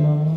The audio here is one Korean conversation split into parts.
mom.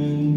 Amen.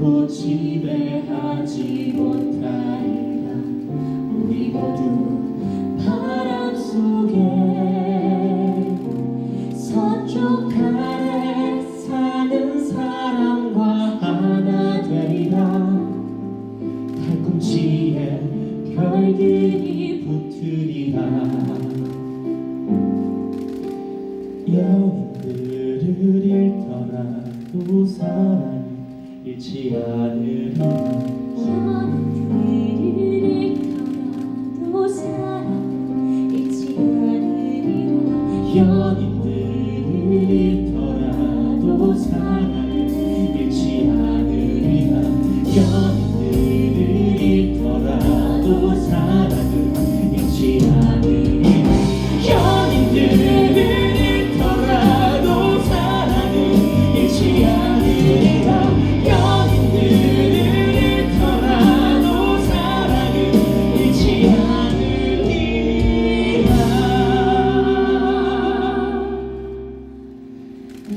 뭐 지배하지 못할 우리 모두 바람 속에 서쪽 아래 사는 사람과 하나 되리라. 팔꿈치에 별들이 붙으리라. 여인들을 떠나도 사랑 잃지 않을 연이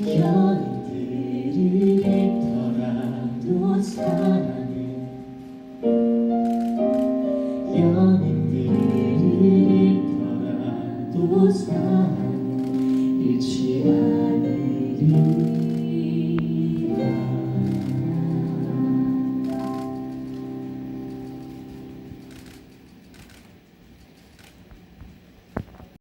안녕